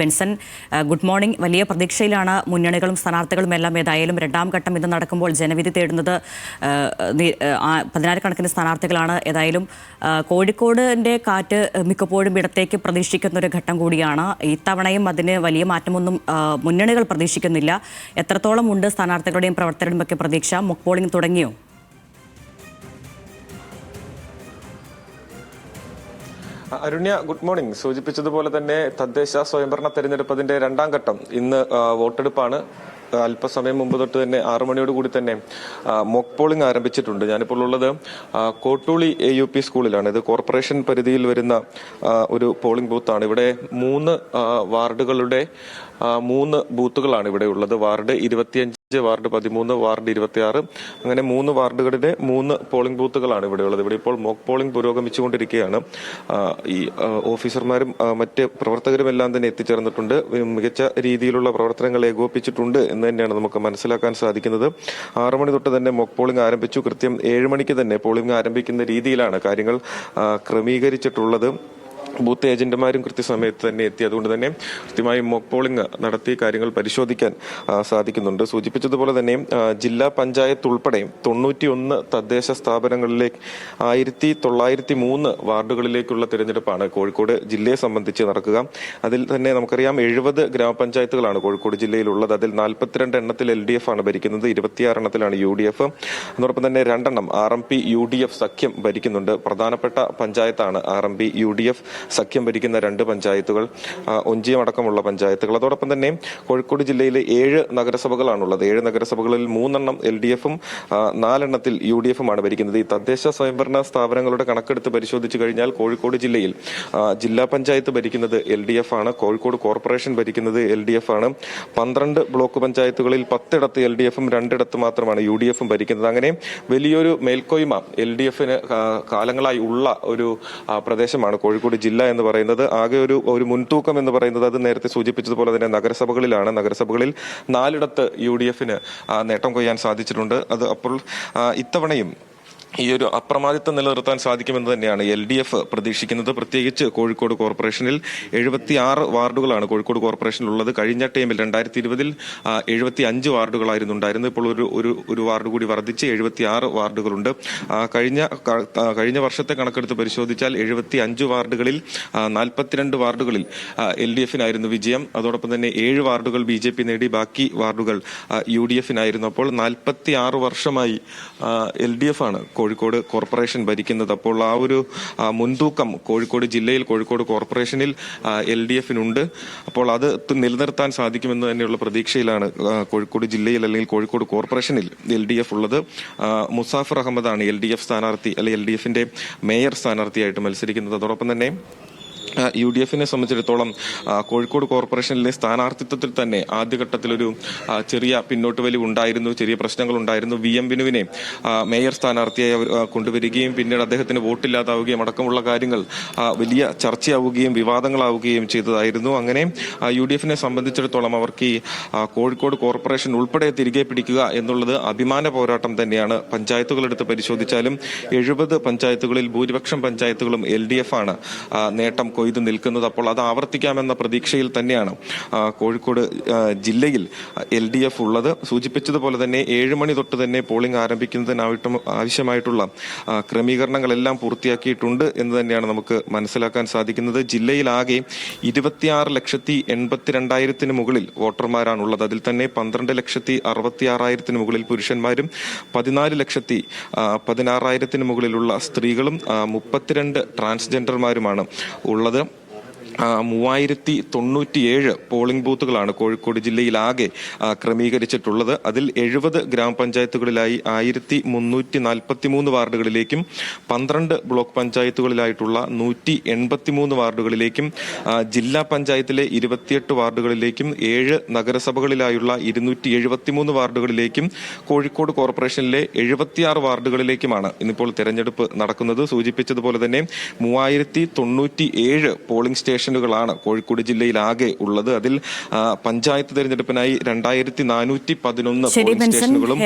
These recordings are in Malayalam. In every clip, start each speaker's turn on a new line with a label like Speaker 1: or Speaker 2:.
Speaker 1: Benson good morning. വലിയ പ്രതീക്ഷയിലാണ് മുന്നണികളും സ്ഥാനാർത്ഥികളും എല്ലാം. ഏതായാലും രണ്ടാം ഘട്ടം ഇന്ന് നടക്കുമ്പോൾ ജനവിധി തേടുന്നത് പതിനായിരക്കണക്കിന് സ്ഥാനാർത്ഥികളാണ്. ഏതായാലും കോഴിക്കോടിന്റെ കാറ്റ് മിക്കപ്പോഴും ഇടത്തേക്ക് പ്രതീക്ഷിക്കുന്ന ഒരു ഘട്ടം കൂടിയാണ്. ഇത്തവണയും അതിന് വലിയ മാറ്റമൊന്നും മുന്നണികൾ പ്രതീക്ഷിക്കുന്നില്ല. എത്രത്തോളം ഉണ്ട് സ്ഥാനാർത്ഥികളുടെയും പ്രവർത്തകരുടെയും ഒക്കെ പ്രതീക്ഷ? മുക്ക് തുടങ്ങിയോ?
Speaker 2: അരുണ്യ ഗുഡ് മോർണിംഗ് സൂചിപ്പിച്ചതുപോലെ തന്നെ തദ്ദേശ സ്വയംഭരണ തെരഞ്ഞെടുപ്പതിന്റെ രണ്ടാം ഘട്ടം ഇന്ന് വോട്ടെടുപ്പാണ്. അല്പസമയം മുമ്പ് തൊട്ട് തന്നെ ആറു മണിയോട് കൂടി തന്നെ മോക്ക് പോളിംഗ് ആരംഭിച്ചിട്ടുണ്ട്. ഞാനിപ്പോൾ ഉള്ളത് കോട്ടൂളി എ യു പി സ്കൂളിലാണ്. ഇത് കോർപ്പറേഷൻ പരിധിയിൽ വരുന്ന ഒരു പോളിംഗ് ബൂത്താണ് ഇവിടെ മൂന്ന് വാർഡുകളുടെ മൂന്ന് ബൂത്തുകളാണ് ഇവിടെ ഉള്ളത്. വാർഡ് ഇരുപത്തിയഞ്ച് വാർഡ് പതിമൂന്ന് വാർഡ് ഇരുപത്തിയാറ്. അങ്ങനെ മൂന്ന് വാർഡുകളിലെ മൂന്ന് പോളിംഗ് ബൂത്തുകളാണ് ഇവിടെ ഉള്ളത്. ഇവിടെ ഇപ്പോൾ മോക്ക് പോളിംഗ് പുരോഗമിച്ചുകൊണ്ടിരിക്കുകയാണ്. ഈ ഓഫീസർമാരും മറ്റ് പ്രവർത്തകരും എല്ലാം തന്നെ എത്തിച്ചേർന്നിട്ടുണ്ട്. മികച്ച രീതിയിലുള്ള പ്രവർത്തനങ്ങൾ ഏകോപിപ്പിച്ചിട്ടുണ്ട് എന്ന് തന്നെയാണ് നമുക്ക് മനസ്സിലാക്കാൻ സാധിക്കുന്നത്. ആറു മണി തൊട്ട് തന്നെ മോക്ക് പോളിംഗ് ആരംഭിച്ചു. കൃത്യം ഏഴ് മണിക്ക് തന്നെ പോളിംഗ് ആരംഭിക്കുന്ന രീതിയിലാണ് കാര്യങ്ങൾ ക്രമീകരിച്ചിട്ടുള്ളത്. ബൂത്ത് ഏജന്റുമാരും കൃത്യസമയത്ത് തന്നെ എത്തി. അതുകൊണ്ട് തന്നെ കൃത്യമായി മോക്ക് പോളിംഗ് നടത്തി കാര്യങ്ങൾ പരിശോധിക്കാൻ സാധിക്കുന്നുണ്ട്. സൂചിപ്പിച്ചതുപോലെ തന്നെ ജില്ലാ പഞ്ചായത്ത് ഉൾപ്പെടെ തൊണ്ണൂറ്റിയൊന്ന് തദ്ദേശ സ്ഥാപനങ്ങളിലെ ആയിരത്തി തൊള്ളായിരത്തി മൂന്ന് വാർഡുകളിലേക്കുള്ള തിരഞ്ഞെടുപ്പാണ് കോഴിക്കോട് ജില്ലയെ സംബന്ധിച്ച് നടക്കുക. അതിൽ തന്നെ നമുക്കറിയാം എഴുപത് ഗ്രാമപഞ്ചായത്തുകളാണ് കോഴിക്കോട് ജില്ലയിലുള്ളത്. അതിൽ നാൽപ്പത്തിരണ്ട് എണ്ണത്തിൽ എൽ ഡി എഫ് ആണ് ഭരിക്കുന്നത്. ഇരുപത്തിയാറ് എണ്ണത്തിലാണ് യു ഡി എഫ്. അതോടൊപ്പം തന്നെ രണ്ടെണ്ണം R M P U D F സഖ്യം ഭരിക്കുന്നുണ്ട്. പ്രധാനപ്പെട്ട പഞ്ചായത്താണ് R M P U D F. സഖ്യം ഭരിക്കുന്ന രണ്ട് പഞ്ചായത്തുകൾ ഒഞ്ചിയം അടക്കമുള്ള പഞ്ചായത്തുകൾ. അതോടൊപ്പം തന്നെ കോഴിക്കോട് ജില്ലയിലെ ഏഴ് നഗരസഭകളാണുള്ളത്. ഏഴ് നഗരസഭകളിൽ മൂന്നെണ്ണം എൽ ഡി എഫും നാലെണ്ണത്തിൽ യു ഡി എഫുമാണ് ഭരിക്കുന്നത്. ഈ തദ്ദേശ സ്വയംഭരണ സ്ഥാപനങ്ങളുടെ കണക്കെടുത്ത് പരിശോധിച്ചു കഴിഞ്ഞാൽ കോഴിക്കോട് ജില്ലയിൽ ജില്ലാ പഞ്ചായത്ത് ഭരിക്കുന്നത് എൽ ഡി എഫ് ആണ് കോഴിക്കോട് കോർപ്പറേഷൻ ഭരിക്കുന്നത് എൽ ഡി എഫ് ആണ് പന്ത്രണ്ട് ബ്ലോക്ക് പഞ്ചായത്തുകളിൽ പത്തിടത്ത് എൽ ഡി എഫും രണ്ടിടത്ത് മാത്രമാണ് യു ഡി എഫും ഭരിക്കുന്നത്. അങ്ങനെ വലിയൊരു മേൽക്കോയ്മ എൽ ഡി എഫിന് കാലങ്ങളായി ഉള്ള ഒരു പ്രദേശമാണ് കോഴിക്കോട് ജില്ല എന്ന് പറയുന്നത് ആകെ ഒരു ഒരു മുൻതൂക്കം എന്ന് പറയുന്നത് അത് നേരത്തെ സൂചിപ്പിച്ചതുപോലെ തന്നെ നഗരസഭകളിലാണ്. നഗരസഭകളിൽ നാലിടത്ത് യു ഡി എഫിന് നേട്ടം കൊയ്യാൻ സാധിച്ചിട്ടുണ്ട്. അത് അപ്പോൾ ഇത്തവണയും ഈ ഒരു അപ്രമാദിത്വം നിലനിർത്താൻ സാധിക്കുമെന്ന് തന്നെയാണ് എൽ ഡി എഫ് പ്രതീക്ഷിക്കുന്നത്. പ്രത്യേകിച്ച് കോഴിക്കോട് കോർപ്പറേഷനിൽ എഴുപത്തി ആറ് വാർഡുകളാണ് കോഴിക്കോട് കോർപ്പറേഷനിലുള്ളത്. കഴിഞ്ഞ ടൈമിൽ രണ്ടായിരത്തി ഇരുപതിൽ എഴുപത്തി അഞ്ച് വാർഡുകളായിരുന്നു ഉണ്ടായിരുന്നത് ഇപ്പോൾ ഒരു ഒരു ഒരു വാർഡ് കൂടി വർദ്ധിച്ച് എഴുപത്തി ആറ് വാർഡുകളുണ്ട് കഴിഞ്ഞ കഴിഞ്ഞ വർഷത്തെ കണക്കെടുത്ത് പരിശോധിച്ചാൽ എഴുപത്തി അഞ്ച് വാർഡുകളിൽ നാൽപ്പത്തിരണ്ട് വാർഡുകളിൽ എൽ ഡി എഫിനായിരുന്നു വിജയം. അതോടൊപ്പം തന്നെ ഏഴ് വാർഡുകൾ ബി ജെ പി നേടി. ബാക്കി വാർഡുകൾ യു ഡി എഫിനായിരുന്നു അപ്പോൾ നാൽപ്പത്തി ആറ് വർഷമായി എൽ ഡി എഫ് ആണ് കോഴിക്കോട് കോർപ്പറേഷൻ ഭരിക്കുന്നത്. അപ്പോൾ ആ ഒരു മുൻതൂക്കം കോഴിക്കോട് ജില്ലയിൽ കോഴിക്കോട് കോർപ്പറേഷനിൽ എൽ ഡി എഫിനുണ്ട് അപ്പോൾ അത് നിലനിർത്താൻ സാധിക്കുമെന്ന് തന്നെയുള്ള പ്രതീക്ഷയിലാണ് കോഴിക്കോട് ജില്ലയിൽ അല്ലെങ്കിൽ കോഴിക്കോട് കോർപ്പറേഷനിൽ എൽ ഡി എഫ് ഉള്ളത് മുസാഫർ അഹമ്മദാണ് എൽ ഡി എഫ് സ്ഥാനാർത്ഥി അല്ലെങ്കിൽ എൽ ഡി എഫിന്റെ മേയർ സ്ഥാനാർത്ഥിയായിട്ട് മത്സരിക്കുന്നത്. അതോടൊപ്പം തന്നെ യു ഡി എഫിനെ സംബന്ധിച്ചിടത്തോളം കോഴിക്കോട് കോർപ്പറേഷനിലെ സ്ഥാനാർത്ഥിത്വത്തിൽ തന്നെ ആദ്യഘട്ടത്തിലൊരു ചെറിയ പിന്നോട്ട് വലി ഉണ്ടായിരുന്നു ചെറിയ പ്രശ്നങ്ങൾ ഉണ്ടായിരുന്നു വി എം ബിനുവിനെ മേയർ സ്ഥാനാർത്ഥിയായി കൊണ്ടുവരികയും പിന്നീട് അദ്ദേഹത്തിന് വോട്ടില്ലാതാവുകയും അടക്കമുള്ള കാര്യങ്ങൾ വലിയ ചർച്ചയാവുകയും വിവാദങ്ങളാവുകയും ചെയ്തതായിരുന്നു. അങ്ങനെ യു ഡി എഫിനെ സംബന്ധിച്ചിടത്തോളം അവർക്ക് ഈ കോഴിക്കോട് കോർപ്പറേഷൻ ഉൾപ്പെടെ തിരികെ പിടിക്കുക എന്നുള്ളത് അഭിമാന പോരാട്ടം തന്നെയാണ്. പഞ്ചായത്തുകളെടുത്ത് പരിശോധിച്ചാലും എഴുപത് പഞ്ചായത്തുകളിൽ ഭൂരിപക്ഷം പഞ്ചായത്തുകളും എൽ ഡി എഫ് ആണ് നേട്ടം കൊയ്തു നിൽക്കുന്നത് അപ്പോൾ അത് ആവർത്തിക്കാമെന്ന പ്രതീക്ഷയിൽ തന്നെയാണ്. കോഴിക്കോട് ജില്ലയിൽ എൽ ഡി എഫ് ഉള്ളത്. സൂചിപ്പിച്ചതുപോലെ തന്നെ ഏഴ് മണി തൊട്ട് തന്നെ പോളിംഗ് ആരംഭിക്കുന്നതിനായിട്ട് ആവശ്യമായിട്ടുള്ള ക്രമീകരണങ്ങളെല്ലാം പൂർത്തിയാക്കിയിട്ടുണ്ട് എന്ന് തന്നെയാണ് നമുക്ക് മനസ്സിലാക്കാൻ സാധിക്കുന്നത്. ജില്ലയിലാകെ ഇരുപത്തിയാറ് ലക്ഷത്തി എൺപത്തിരണ്ടായിരത്തിന് മുകളിൽ വോട്ടർമാരാണുള്ളത്. അതിൽ തന്നെ പന്ത്രണ്ട് ലക്ഷത്തി അറുപത്തി ആറായിരത്തിന് മുകളിൽ പുരുഷന്മാരും പതിനാല് ലക്ഷത്തി പതിനാറായിരത്തിന് മുകളിലുള്ള സ്ത്രീകളും മുപ്പത്തിരണ്ട് ട്രാൻസ്ജെൻഡർമാരുമാണ് ഉള്ളത്. ആ, മൂവായിരത്തി തൊണ്ണൂറ്റിയേഴ് പോളിംഗ് ബൂത്തുകളാണ് കോഴിക്കോട് ജില്ലയിലാകെ ക്രമീകരിച്ചിട്ടുള്ളത്. അതിൽ എഴുപത് ഗ്രാമപഞ്ചായത്തുകളിലായി ആയിരത്തി മുന്നൂറ്റി നാൽപ്പത്തി മൂന്ന് വാർഡുകളിലേക്കും പന്ത്രണ്ട് ബ്ലോക്ക് പഞ്ചായത്തുകളിലായിട്ടുള്ള നൂറ്റി എൺപത്തി മൂന്ന് വാർഡുകളിലേക്കും ജില്ലാ പഞ്ചായത്തിലെ ഇരുപത്തിയെട്ട് വാർഡുകളിലേക്കും ഏഴ് നഗരസഭകളിലായുള്ള ഇരുന്നൂറ്റി എഴുപത്തി മൂന്ന് വാർഡുകളിലേക്കും കോഴിക്കോട് കോർപ്പറേഷനിലെ എഴുപത്തിയാറ് വാർഡുകളിലേക്കുമാണ് ഇന്നിപ്പോൾ തെരഞ്ഞെടുപ്പ് നടക്കുന്നത്. സൂചിപ്പിച്ചതുപോലെ തന്നെ മൂവായിരത്തി തൊണ്ണൂറ്റി ഏഴ് പോളിംഗ് സ്റ്റേഷൻ സ്റ്റേഷനുകളാണ്. കോഴിക്കോട് ജില്ലയിൽ ആകെ ഉള്ളത്. അതിൽ പഞ്ചായത്ത് തെരഞ്ഞെടുപ്പിനായി രണ്ടായിരത്തി നാനൂറ്റി പതിനൊന്ന് പോളിംഗ് സ്റ്റേഷനുകളും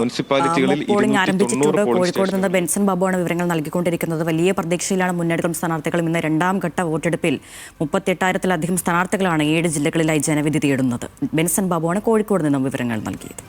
Speaker 2: മുനിസിപ്പാലിറ്റികളിൽ
Speaker 1: കോഴിക്കോട് നിന്ന് ബെൻസൺ ബാബുവാണ് വിവരങ്ങൾ നൽകിക്കൊണ്ടിരിക്കുന്നത്. വലിയ പ്രതീക്ഷയിലാണ് മുന്നേറ്റം സ്ഥാനാർത്ഥികളും ഇന്ന് രണ്ടാം ഘട്ട വോട്ടെടുപ്പിൽ. മുപ്പത്തെട്ടായിരത്തിലധികം സ്ഥാനാർത്ഥികളാണ് ഏഴ് ജില്ലകളിലായി ജനവിധി തേടുന്നത്. ബെൻസൺ ബാബുവാണ് കോഴിക്കോട് നിന്നും വിവരങ്ങൾ നൽകിയത്.